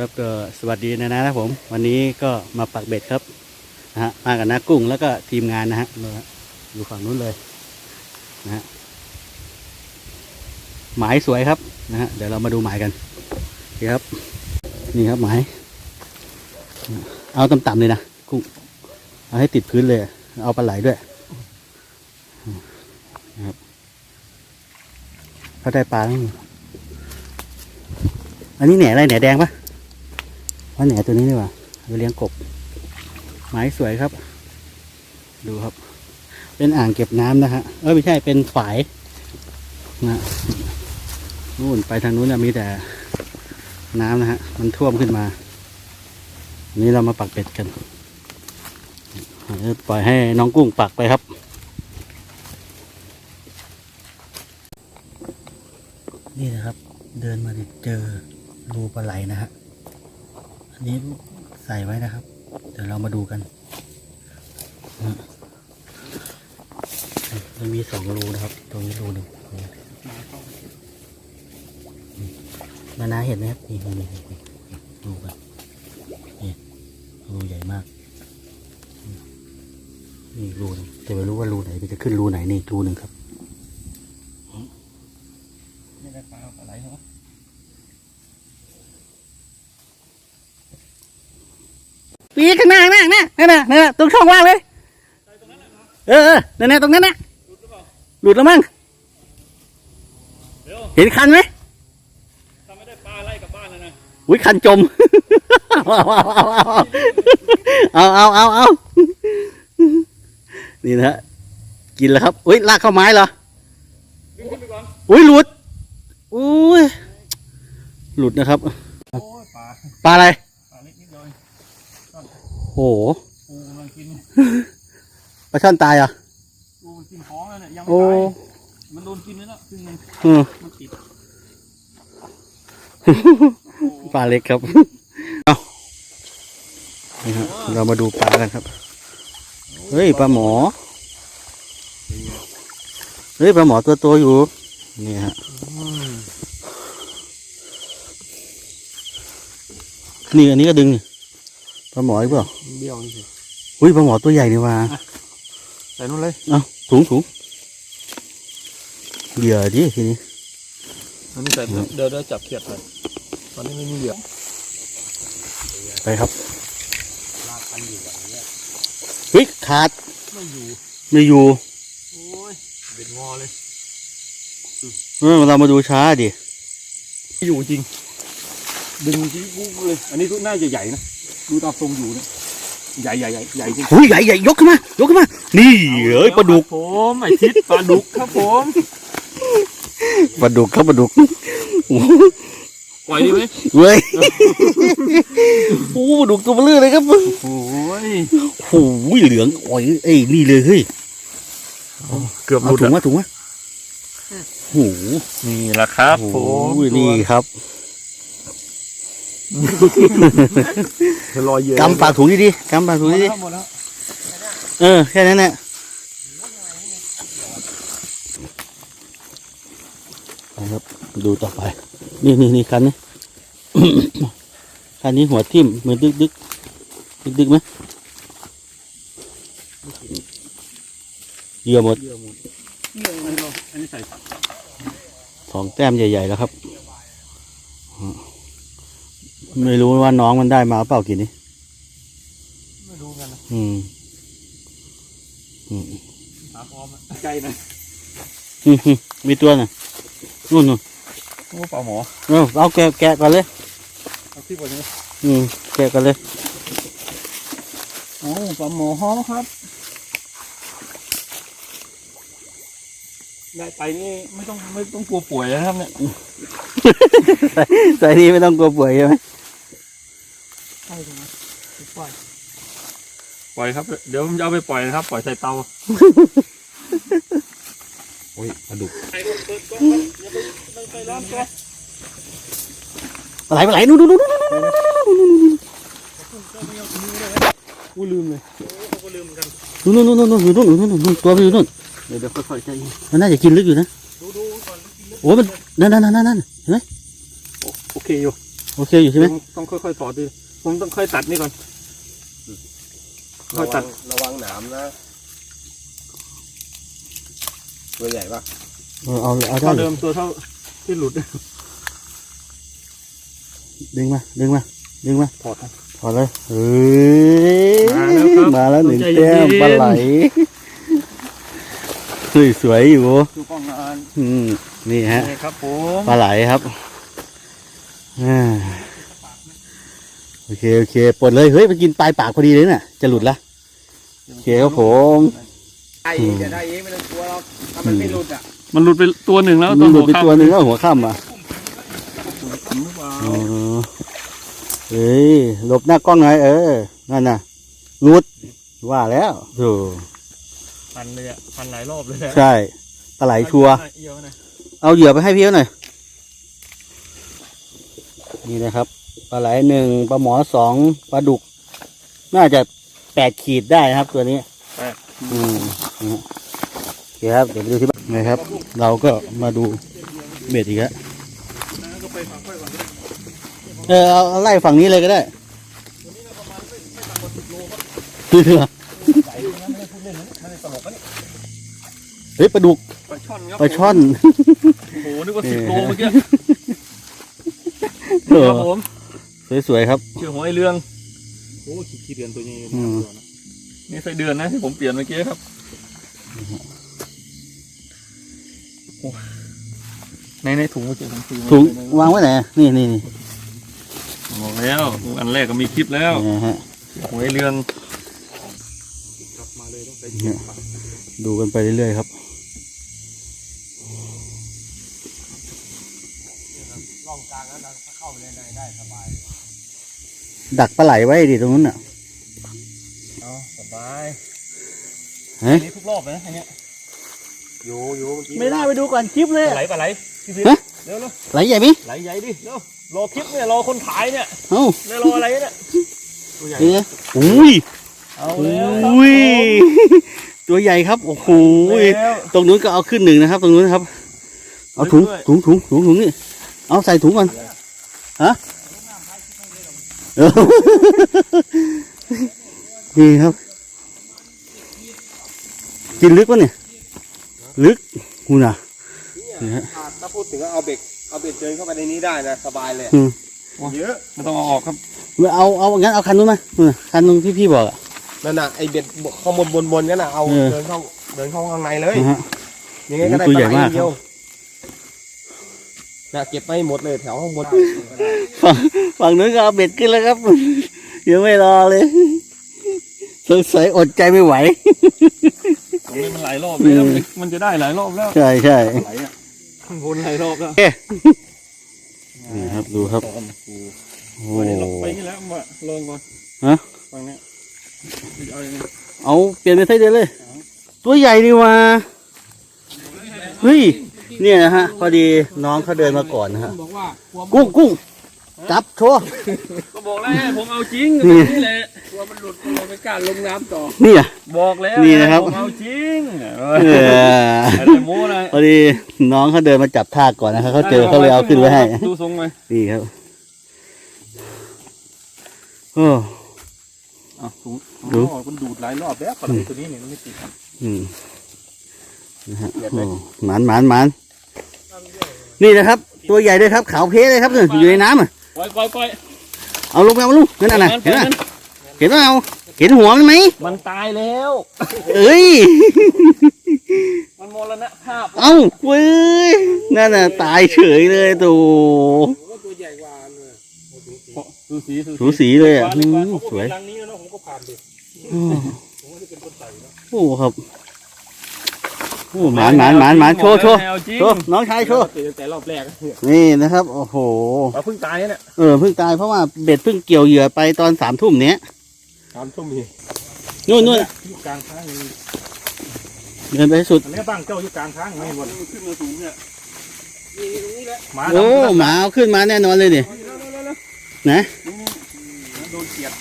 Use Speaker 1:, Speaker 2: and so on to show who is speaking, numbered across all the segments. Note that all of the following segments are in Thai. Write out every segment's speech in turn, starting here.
Speaker 1: ครับก็สวัสดีนะนะครับผม วันนี้ก็มาปักเบ็ดครับนะฮะมากับน้ากุ้งแล้วก็ทีมงานนะฮะมาอยู่ฝั่งนู้นเลยนะฮะหมายสวยครับนะฮะเดี๋ยวเรามาดูหมายกันโอเครับ นี่ครับหมายเอาต่ำๆเลยนะกุ้งเอาให้ติดพื้นเลย เอาปลาไหลด้วยนะครับเขาได้ปลาแล้วมีอันนี้แหน่อะไรแหน่แดงปะ ว่าแหนตัวนี้นี่ว่าเอาไปเลี้ยงกบไม้สวยครับ ดูครับ เป็นอ่างเก็บน้ำนะฮะเออไม่ใช่เป็นฝายนะนู่นไปทางนู้นนะมีแต่น้ำนะฮะมันท่วมขึ้นมานนี้เรามาปักเป็ดกันปล่อยให้น้องกุ้งปักไปครับนี่นะครับ เดินมาเจอรูปลาไหลนะฮะ อันนี้ใส่ไว้นะครับ เดี๋ยวเรามาดูกันนะมันมีสองรูนะครับ ตรงนี้รูหนึ่งนานาเห็นไหมครับนี่นี่นี่รูกันนี่รูใหญ่มากนี่รูนึงแต่ไม่รู้ว่ารูไหนมันจะขึ้นรูไหนนี่รูหนึ่งครับ
Speaker 2: ไม่ได้ปลาอะไรเหรอ
Speaker 1: ปีข้างหน้าข้างหน้าข้างหน้านั่นน่ะนั่นน่ะตรงช่องว่างเลยเออเออนั่นน่ะตรงนั้นน่ะหลุดแล้วมั้ง
Speaker 2: เดี๋ยว
Speaker 1: เห็นคันไหม
Speaker 2: ถ้าไม่ได้ปลาไล่กลับบ้านเลยนะ
Speaker 1: อุ้ยคันจมเอาเอาเอาเอานี่นะฮะกินแล้วครับอุ้ยลากเข้าไม้เหรอ
Speaker 2: ดึงขึ้นไปก่อน
Speaker 1: อุ้ยหลุดอุ้ยหลุดนะครับ
Speaker 2: โอ้ยปลา
Speaker 1: ปลาอะไร โอ้โห
Speaker 2: ปูกำลังกิน
Speaker 1: ปลาช่อนตายเหรอะ
Speaker 2: ปูมันกินท้องแล้วเนี่ยยังไม่
Speaker 1: โอ้
Speaker 2: ตายมันโดนกินแล้วครึ่งหนึง
Speaker 1: อืม
Speaker 2: มันติด
Speaker 1: ปลาเล็กครับ เอานี่ครับ เรามาดูปลากันครับ เฮ้ยปลาหมอ เฮ้ยปลาหมอตัวโตอยู่ นี่ฮะ นี่อันนี้ก็ดึงนี่ ปลาหมออีกเปล่า
Speaker 2: เบี้ยวนี่สิ
Speaker 1: อุ้ยปลาหมอตัวใหญ่นี่ว่า
Speaker 2: ใส่นู่นเลย
Speaker 1: เอาถุงถุงเหยื่อดิทีนี้
Speaker 2: อันนี้ใส่เดี๋ยวเดี๋ยวจับเขียดไปตอนนี้ไม่มีเหลือ
Speaker 1: ไปครับเฮ้ยขาด
Speaker 2: ไม่อยู่
Speaker 1: ไม่อยู่
Speaker 2: โอ้ยเบ็ดงอเลย
Speaker 1: เออเรามาดูช้าดิ
Speaker 2: ไม่อยู่จริง ดึงจริงปุ๊บเลย อันนี้ตัวน่าจะใหญ่นะ ดูตามทรงอยู่เนี่ยใหญ่ใหญ่ใหญ่ใหญ่จริง
Speaker 1: หุยใหญ่ใหญ่ยกขึ้นมายกขึ้นมานี่เอ้ยปลาดุก
Speaker 2: ผมไอทิศปลาดุกครับผม
Speaker 1: ปลาดุกครับปลาดุกโอ้โห
Speaker 2: ปล่อยดีไหม
Speaker 1: เว้ยโอ้โหปลาดุกตัวเบลอเลยครับ
Speaker 2: โอ้ย
Speaker 1: โอ้โหเหลืองอ่อยเอ้ยนี่เลยเฮ้ย
Speaker 2: เกือบห
Speaker 1: เอา
Speaker 2: ลุด
Speaker 1: ถุง
Speaker 2: อะ
Speaker 1: มาถุงมาโอ้โห
Speaker 2: นี่แหละครับ
Speaker 1: โอ้
Speaker 2: ผ
Speaker 1: โห
Speaker 2: ม
Speaker 1: นี่ครับ
Speaker 2: รอยเยอะ
Speaker 1: กำปากถุงดีๆกำปากถุงดี
Speaker 2: หมดแล้ว
Speaker 1: ๆเออแค่นั้นแหละนะครับ ดูต่อไป นี่นี่นี่คันนี้คันนี้หัวทิ่มเหมือนดึกดึกดึกดึกๆไหมเหยื่อหมด
Speaker 2: เยอะหมดนี่อันนี้เราอันนี้ใส่ฝัก
Speaker 1: สองแต้มใหญ่ ๆ แล้วครับอืม ไม่รู้ว่าน้องมันได้มาเปล่ากี่นี้
Speaker 2: ไม่รู้กันนะ
Speaker 1: อืมอืม
Speaker 2: หาพร้อมอะใจนะ
Speaker 1: อืมอืมมีตัวน่ะนู่นนู่น
Speaker 2: โอ้ปลาหมอ
Speaker 1: เอาเอาแกะแกะก่อนเลย
Speaker 2: เอาที่บนนี้
Speaker 1: อืมแกะก่อนเลย
Speaker 2: โอ้ปลาหมอครับได้ไปนี่ไม่ต้องไม่ต้องกลัวป่วยนะครับเนี่ย
Speaker 1: ใส่นี้ไม่ต้องกลัวป่วยใช่ไหม
Speaker 2: ใช่ไหมปล่อยป ล่อยครับ เดี๋ยวผมจะเอาไปปล่อยนะครับ ปล่อยใส่เตา
Speaker 1: โอ้ยปลาดุก
Speaker 2: ไอ้คนเปิดกล้องครับอย่าไปไม่ไปร้อนตัว
Speaker 1: ปลาไหลปลาไหลนู่นนู่นนู่นนู่น
Speaker 2: กูลืมเลยเขาก็ลืมเหมือนกัน
Speaker 1: นู่นนู่นนู่นนู่นอยู่นู่นอยู่นู่นนู่นตัวมันอยู่นู่น
Speaker 2: เดี๋ยวเดี๋ยวค่อยๆใจเย็น
Speaker 1: มันน่าจะกินลึกอยู่นะ
Speaker 2: ดูดูก่อน
Speaker 1: โอ้มันนั่นนั่นนั่นนั่นเห็นไหม
Speaker 2: โอเคอยู่
Speaker 1: โอเคอยู่ใช่ไหม
Speaker 2: ต้องค่อยๆถอดดิผมต้องค่อยตัดนี่ก่อน ค่อยตัด
Speaker 3: ระวังหนามนะ ตัวใหญ่ปะ
Speaker 1: เออเอาเอาได้
Speaker 2: เท่า
Speaker 1: อ
Speaker 2: เดิ
Speaker 1: ยู่
Speaker 2: มตัวเท่าที่หลุด
Speaker 1: ดึงมาดึงมาดึงมา
Speaker 2: ถอด
Speaker 1: ถอดเลยเฮ้ย
Speaker 2: มาแล้วครับ
Speaker 1: มาแล้วหนึ่ง
Speaker 2: ใจ
Speaker 1: แต้ม
Speaker 2: เย็น
Speaker 1: ปลาไหลสวยสวยๆอยู่
Speaker 2: ดูกล้องงาน
Speaker 1: อืมนี่ฮะ
Speaker 2: นี่ครับผม
Speaker 1: ปลาไหลครับอ่าโอเคโอเคปลดเลยเฮ้ยมันกินปลายปากพอดีเลยน่ะ จะหลุดละ โอเคครับผม
Speaker 3: ไอ้จะได้เองไม่ต้องกลัวหรอกถ้ามันไม่หลุดอะ
Speaker 2: มันหลุดไปตัวหนึ่งแล้ว
Speaker 1: มันหลุดไป
Speaker 2: ข้าง
Speaker 1: ตัวหนึ่งแล้วหัวค่ำอะ
Speaker 2: หรือเปล่า
Speaker 1: อ๋อเฮ้ยหลบหน้ากล้องหน่อยเออ นั่นน่ะหลุด ว่าแล้วโธ่
Speaker 2: พันเลยอะพันหลายรอบเลยอะ
Speaker 1: ใช่ปลาไหลชัวร์
Speaker 2: เอียวหน่อย
Speaker 1: เอาเหยื่อไปให้พี่เขาหน่อย นี่นะครับ ปลาไหลหนึ่งปลาหมอสองปลาดุก น่าจะ แปดขีดได้นะครับ ตัวนี้
Speaker 2: แปด
Speaker 1: อืมนะฮะโอเคครับ เดี๋ยวไปดูที่บ้านนะครับ เราก็มาดูเบ็ดอีกแล้ว
Speaker 2: ก็ไปฝังค่อยก่อนก็ได้
Speaker 1: เออเอาเอาไล่ฝั่งนี้เลยก็ได้เฮ้ยปลาดุก
Speaker 2: ปลาช่อนครับ
Speaker 1: ปลาช่อน
Speaker 2: โอ้โหนึกว่าสิบโลเมื่อกี้
Speaker 1: เออ
Speaker 2: ครับผม
Speaker 1: สวยๆครับ
Speaker 2: เชื่อหัวไอเรือง โอ้ขี้ขี้เดือนตัวนี้
Speaker 1: อืม
Speaker 2: นี่ไส้เดือนนะที่ผมเปลี่ยนเมื่อกี้ครับโอ้ในในถุงเมื่อกี้ผมซื้อมา
Speaker 1: ถุงวางไว้ไหนนี่นี่นี่
Speaker 2: บอกแล้วอันแรกก็มีคลิปแล้ว
Speaker 1: นะฮะ
Speaker 2: หัวไอเรือง
Speaker 1: เนี่ย ดูกันไปเรื่อยๆครับ
Speaker 3: ร่องกลางนั้นถ้าเข้าไปในได้สบาย
Speaker 1: ดักปลาไหลไว้ดิตรงนู้นน่ะ
Speaker 2: เอาสบาย
Speaker 1: เฮ้ย
Speaker 2: นี่ทุกรอบนะอันเนี้ย
Speaker 3: อยู่อยู่เมื่อกี้
Speaker 1: ไม่น่าไปดูก่อนคลิปเลย
Speaker 2: ไหลปลาไหลพี่ฟิ
Speaker 1: ฮะ
Speaker 2: เร็วเร็ว
Speaker 1: ไหลใหญ่ไหม
Speaker 2: ไหลใหญ่ดิเร็วรอคลิปเนี่ยรอคนขายเนี่ย
Speaker 1: เอ้า
Speaker 2: แล้วรออะไรเนี่ยตัวใหญ่
Speaker 1: นี่นะอุ้ย
Speaker 2: เอาแล้วครับ
Speaker 1: อุ้ยตัวใหญ่ครับโอ้โห
Speaker 2: แล้ว
Speaker 1: ตรงนู้นก็เอาขึ้นหนึ่งนะครับ ตรงนู้นนะครับ เอาถุง
Speaker 2: ด้วย
Speaker 1: ถุงถุงถุงถุงนี่เอาใส่ถุงก่อนฮะเออ นี่ครับ กินลึกปะเนี่ย ลึกหูน่ะนี่ฮะ
Speaker 3: อ่าถ้าพูดถึงว่าเอาเบ็ดเอาเบ็ดเดินเข้าไปในนี้ได้นะสบายเลย
Speaker 1: อืม
Speaker 3: เยอะ
Speaker 2: ไม่ต้องเอาออกครับ
Speaker 1: เอาเอางั้นเอาคันนู้นมานู่นน่ะคันตรงที่พี่บอกอะ
Speaker 3: นั่นน่ะไอเบ็ดข้างบนบนบนกันน่ะเอา
Speaker 1: เออ
Speaker 3: เดินเข้าเดินเข้าข้างในเลย
Speaker 1: นะฮะ
Speaker 3: ยังไงก็ได้
Speaker 1: ตัวใหญ่
Speaker 3: ปล
Speaker 1: มาก
Speaker 3: เดียว น่ะเก็บไปหมดเลยแถวข้างบน
Speaker 1: ฝั่งฝั่งนู้นก็เอาเบ็ดขึ้นแล้วครับยังไม่รอเลยสงสัยอดใจไม่ไหว
Speaker 2: ตรงนี้มันหลายรอบแล้วมันจะได้หลายรอบแล้ว
Speaker 1: ใช่ใช่
Speaker 2: ไหลอะข้างบนหลายรอบแล้ว
Speaker 1: นี่ครับดูครับ
Speaker 2: ตอนกู
Speaker 1: โอ้
Speaker 2: วันนี้ลงไปนี่แล้วมาลงก่อน
Speaker 1: ฮะ
Speaker 2: ฝั่งเนี้ยเอาอย่างนี้
Speaker 1: เอาเปลี่ยนเป็นไส้เดือนเลย ตัวใหญ่ดีว่าเฮ้ย เนี่ยนะฮะ พอดีน้องเขาเดินมาก่อนนะฮะ
Speaker 3: บอกว่า
Speaker 1: กุ้งกุ้งจับโชว์
Speaker 2: ก็บอกแล้วผมเอาจริง
Speaker 1: นี่
Speaker 2: นี่แหละ
Speaker 3: ตัวมันหลุดมันเลยไม่กล้าลงน้ำต่อ
Speaker 1: เนี่ย
Speaker 2: บอกแล้ว
Speaker 1: นี่นะครับ
Speaker 2: ผมเอาจริง
Speaker 1: เออ
Speaker 2: อะไรโม้นะ
Speaker 1: พอดีน้องเขาเดินมาจับท่าก่อนนะครับเขาเจอเขาเลยเอาขึ้นไว้ให้
Speaker 2: ดูทรงไหม
Speaker 1: นี่ครับโอ้
Speaker 2: อะถุง
Speaker 1: ดู
Speaker 2: อ๋อมันดูดหลายรอบแล้วปลาไหลตัวนี้เนี่ยมันไม่ติดครับ
Speaker 1: อืมนะฮะโอ้หมานหมานหมาน นี่นะครับ ตัวใหญ่ด้วยครับขาวเพเลยครับเนี่ยอยู่ในน้ำอะ
Speaker 2: ปล่อยปล่อยปล่อย
Speaker 1: เอาลงไปเอาลูกนั่นน่ะ
Speaker 2: ปล่
Speaker 1: เห็
Speaker 2: อนย
Speaker 1: ไหม
Speaker 2: มัน
Speaker 1: เห็นว่าเอาเห็นหัวมันไหม
Speaker 2: มันตายแล้ว
Speaker 1: เอ้ย
Speaker 2: มันมรณภาพ
Speaker 1: เอ้าเว้ยนั่นน่ะตายเฉยเลยตัว
Speaker 3: ตัวใหญ่กว่าเลย
Speaker 2: ดูสี
Speaker 1: สูสีเลยอะ
Speaker 2: ปลา
Speaker 1: อื
Speaker 2: ดีกว่าม
Speaker 1: สวย
Speaker 2: รังนี้แล้วผมก็ผ่านดิ
Speaker 1: อืม
Speaker 2: ผมว่าจะเป็นคนใส่แล้ว
Speaker 1: โอ้ครับ โอ้หมานหมานหมานหมานโชว์โชว์
Speaker 2: เอาจริง
Speaker 1: โชว์น้องชายโชว์
Speaker 3: ตีตั้งแต่รอบแรกอะ
Speaker 1: นี่นะครับ โอ้โห
Speaker 2: เราเพิ่งตายเนี่ย
Speaker 1: เออเพิ่งตายเพราะว่าเบ็ดเพิ่งเกี่ยวเหยื่อไปตอนสามทุ่มเนี้ย
Speaker 3: สามทุ่มมี
Speaker 1: นู่นนู่น
Speaker 2: อยู่กลางทางนี่
Speaker 1: เดินไปให้สุด
Speaker 2: อันนี้บ้างเจ้าอยู่กลางทางไม่หมดขึ้นมาสูงเนี่ย
Speaker 3: นี่ตรงนี้แหละ
Speaker 2: หมา
Speaker 1: โอ้
Speaker 2: ดำ
Speaker 1: หมาเอาขึ้นมาแน่นอนเลยดินะ
Speaker 2: โดนเกียด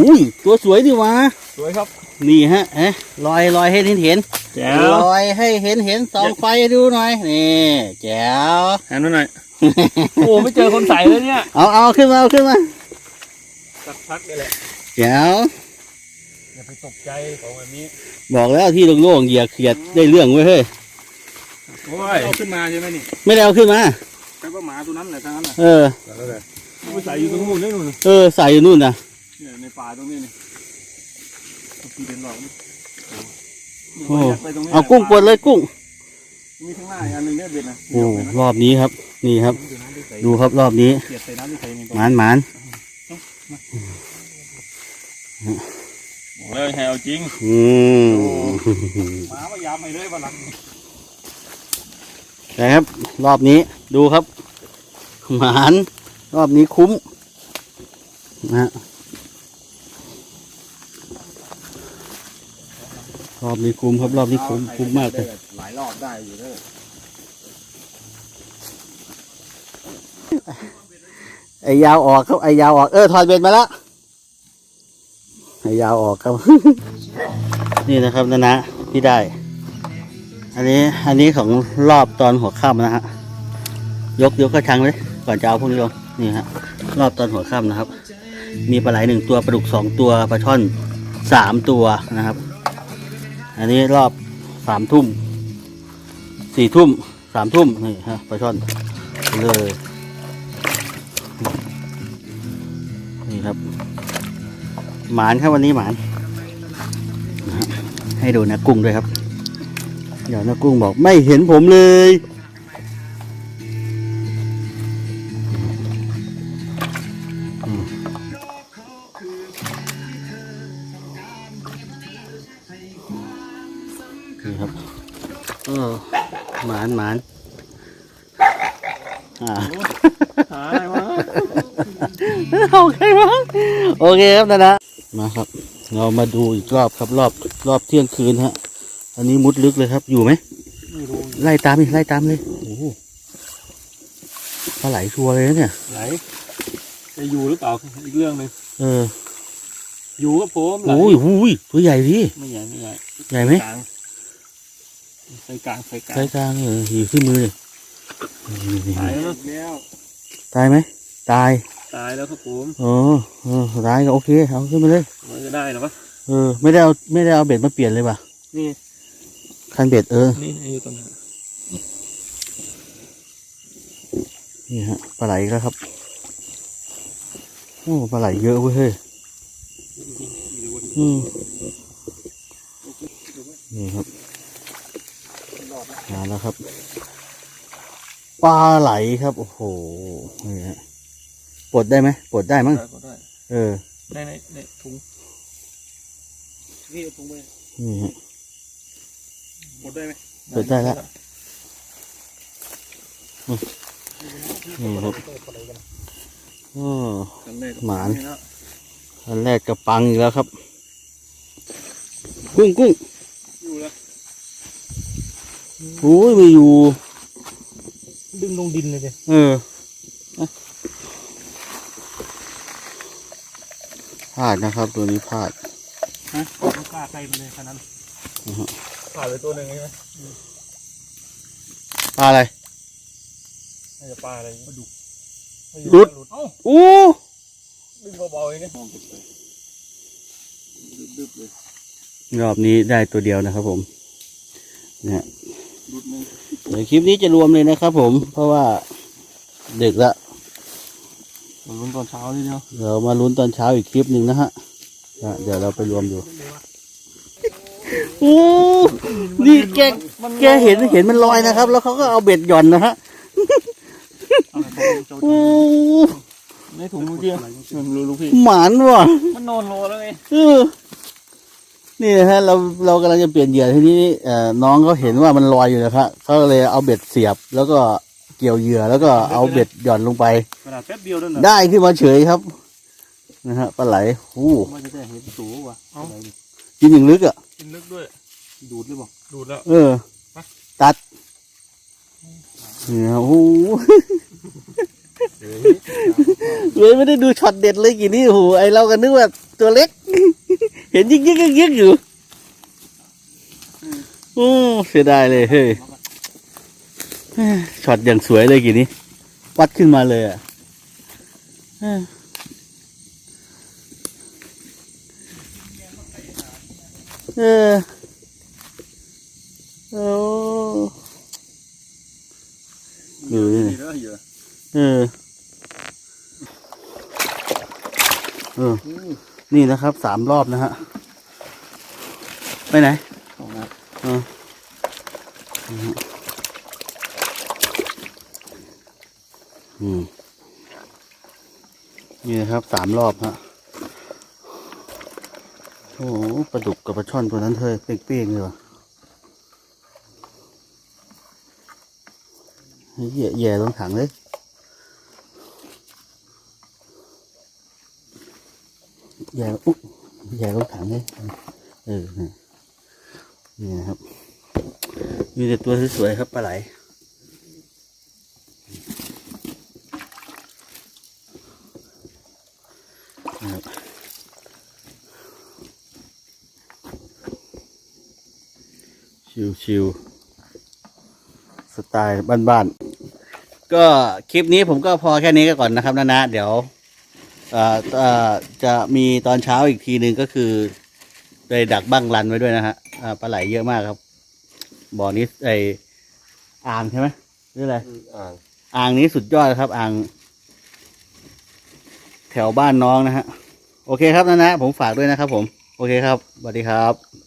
Speaker 1: อุ้ยตัวสวยดิวะ
Speaker 2: สวยครับ
Speaker 1: นี่ฮะเอ๊ะลอยลอยให้เห็นเห็น
Speaker 2: แจ๋
Speaker 1: ลอยให้เห็นเห็นสองไฟให้ดูหน่อย นี่แจ๋ว
Speaker 2: หันมาหน่อย โอ้ไม่เจอคนใส่เลยเนี่ย
Speaker 1: เอาเอาขึ้นมาเอาขึ้นมา
Speaker 2: สักพักนี่แหละ
Speaker 1: เดี๋ยว
Speaker 2: อย่าไปตกใจของแบบนี้
Speaker 1: บอกแล้วที่โล่งๆเหยียเขียดได้เรื่องเว้ยเฮ้ย
Speaker 2: โอ้ยเอาขึ้นมาใช่ไหมนี่
Speaker 1: ไม่ได้เอาขึ้นมา
Speaker 2: แปลว่าหมาตัวนั้นแหละทั้งนั้นแหละ
Speaker 1: เออ
Speaker 2: ไปใส่อยู่ตรงนู้นนี่นู่น
Speaker 1: เออใส่อยู่นู่นนะ
Speaker 2: เนี่ยในป่าตรงนี้นี่ พี่เป็นหลอก
Speaker 1: โอ้เอากุ้งปลดเลยกุ้ง
Speaker 2: มีข้างหน้าอีกอันหนึ่งเนี่ยเบ็ดนะ
Speaker 1: โอ้รอบนี้ครับ นี่ครับ ดูครับรอบนี้
Speaker 2: เสียดใส่น้ำที่ใส่ใน
Speaker 1: หมานหมาน
Speaker 2: บอกแล้วให้เอาจริง
Speaker 1: อืม
Speaker 2: หมาพยายามให้เลยวันหลัง
Speaker 1: แต่ครับ รอบนี้ดูครับ หมาน รอบนี้คุ้มนะฮะ รอบนี้คุ้มครับรอบนี้คุ้มคุ้มมากเลย
Speaker 3: หลายรอบได้อยู่เด้อ
Speaker 1: ไอ้ยาวออกครับไอ้ยาวออกเออถอดเบ็ดมาแล้วไอ้ยาวออกครับ นี่นะครับนะนะที่ได้ อันนี้อันนี้ของรอบตอนหัวค่ำนะฮะยกยกกระชังเลยก่อนจะเอาพวกนี้ลงนี่ฮะรอบตอนหัวค่ำนะครับ มีปลาไหลหนึ่งตัวปลาดุกสองตัวปลาช่อนสามตัวนะครับ อันนี้รอบสามทุ่มสี่ทุ่มสามทุ่มนี่ฮะปลาช่อนเลยนี่ครับ หมานครับวันนี้หมาน ให้ดูนะกุ้งด้วยครับ เดี๋ยวนะกุ้งบอกไม่เห็นผมเลย โอเคมั้งโอเคครับนะนะมาครับ เรามาดูอีกรอบครับรอบรอบเที่ยงคืนฮะ อันนี้มุดลึกเลยครับอยู่ไหม
Speaker 2: ไม่รู้
Speaker 1: ไล่ตามดิไล่ตามเลยโอ้โหปลาไหลชัวร์เลยนะเนี่ย
Speaker 2: ไหนจะอยู่หรือเปล่าอีกเรื่องหนึ่ง
Speaker 1: เออ
Speaker 2: อยู่กับผมไหล
Speaker 1: โอ้ยหูยตัวใหญ่ดิ
Speaker 2: ไม่ใหญ่ไม่ใหญ่
Speaker 1: ใหญ่ไหม
Speaker 2: กลางใส่กลางใส่กลาง
Speaker 1: ใช้กลางเอออยู่ที่มือเลยนี่
Speaker 2: ตายแล้ว
Speaker 3: แล้ว
Speaker 1: ตายไหมตาย
Speaker 2: ตายแล้วครับผม
Speaker 1: เออเออตายก็โอเคเอาขึ้นมาเลย
Speaker 2: มันจะได้หรอปะ
Speaker 1: เออไม่ได้เอาไม่ได้เอาเบ็ดมาเปลี่ยนเลยป่ะ
Speaker 2: นี่
Speaker 1: คันเบ็ดเออ
Speaker 2: นี่อยู่ตรงนั้น
Speaker 1: นี่ฮะปลาไหลอีกแล้วครับโอ้ปลาไหลเยอะเว้ยเฮ้ยอืมนี่ครับมาแล้วครับปลาไหลครับ โอ้โหนี่ฮะ ปลดได้ไหมปลดได้มั้ง
Speaker 2: ได้ก็ได้
Speaker 1: เออ
Speaker 2: ในในในถุงนี่เอาถุงไป
Speaker 1: นี่ฮะ
Speaker 2: หมดได้ไหม
Speaker 1: เปิดได้แล้วนี่ครับโอ้
Speaker 2: กันแรก
Speaker 1: หมานอันแรกกระปังอีกแล้วครับ กุ้งกุ้ง
Speaker 2: อยู่แล้ว
Speaker 1: โอ้ยไม่อยู่
Speaker 2: ดึงลงดินเลยดิ
Speaker 1: เอออะ พลาดนะครับ ตัวนี้พลาด
Speaker 2: ฮะไม่กล้าใกล้มันเลยขนาดนั้น
Speaker 1: อือฮึ
Speaker 2: ขาดไปตัวหนึ่งใช่ไหม
Speaker 1: ปลาอะไร
Speaker 2: น่าจะปลาอะไรปลาดุก
Speaker 1: หลุด
Speaker 2: เอ้า
Speaker 1: อู้
Speaker 2: ดึงเบาๆเองเนี่ยมองเก็บเลยดึบๆเลย
Speaker 1: รอบนี้ได้ตัวเดียวนะครับผมเนี่ย
Speaker 2: ดุดหนึง
Speaker 1: เดี๋ยวคลิปนี้จะรวมเลยนะครับผม เพราะว่าดึกละ
Speaker 2: มันลุ้นตอนเช้านี่เนาะ
Speaker 1: เดี๋ยวมาลุ้นตอนเช้าอีกคลิปหนึ่งนะฮะอะเดี๋ยวเราไปรวมดูโอ้นี่แกแกเห็นเห็นมันลอยนะครับ แล้วเขาก็เอาเบ็ดหย่อนนะฮะโอ้
Speaker 2: ในถุงเมื่อกี้มันรู้ลูกพี่
Speaker 1: หมานว่ะ
Speaker 2: มันนอนรอแล้วไง
Speaker 1: เออนี่นะฮะเราเรากำลังจะเปลี่ยนเหยื่อทีนี้เอ่อน้องเขาเห็นว่ามันลอยอยู่นะครับเขาเลยเอาเบ็ดเสียบแล้วก็ เกี่ยวเหยื่อแล้วก็เอาเบ็ดหย่อนลงไป
Speaker 2: ขนาดแป๊บเดียวนั่นน่ะ
Speaker 1: ได้ขึ้นมาเฉยครับ นะฮะปลาไหลอู้
Speaker 2: มันจะได้เห็นสูงว่ะเอ้า
Speaker 1: กินอย่างลึกอะ
Speaker 2: กินลึกด้วย ดูดหรือเปล่าดูดแล้ว
Speaker 1: เออ ตัดเนี่ยโอ้โหเลยไม่ได้ดูช็อตเด็ดเลยกี่นี่โอ้โหไอเราก็นึกว่าตัวเล็ก เห็นยิกยิกยิกยิกอยู่โอ้เสียดายเลยเฮ้ย ช็อตอย่างสวยเลยกี่นี้ วัดขึ้นมาเลยอะเออเออโอ้ดูนี่
Speaker 2: มีแล้วเหยื่อ
Speaker 1: เออเออ นี่นะครับสามรอบนะฮะ ไปไหน
Speaker 2: ของนะ
Speaker 1: เออ อืม นี่นะครับสามรอบฮะโอ้ปลาดุกกับปลาช่อนตัวนั้นเธอเปี้ยงๆเลยว่ะเฮ้ยแย่แย่ลงถังเลยแย่อุ๊แย่ลงถังเลยเออนี่นี่นะครับ มีแต่ตัวสวยๆครับปลาไหล นะครับ ชิวๆสไตล์บ้านๆก็คลิปนี้ผมก็พอแค่นี้ก่อนนะครับนะนะเดี๋ยวเอ่อเอ่อจะมีตอนเช้าอีกทีหนึ่งก็คือได้ดักบั้งรันไว้ด้วยนะฮะอ่าปลาไหลเยอะมากครับ บ่อนี้ไออ่างใช่ไหมหรืออะไร
Speaker 2: อ่าง
Speaker 1: อ่างนี้สุดยอดครับ อ่าง แถวบ้านน้องนะฮะ โอเคครับนะนะ ผมฝากด้วยนะครับผม โอเคครับสวัสดีครับ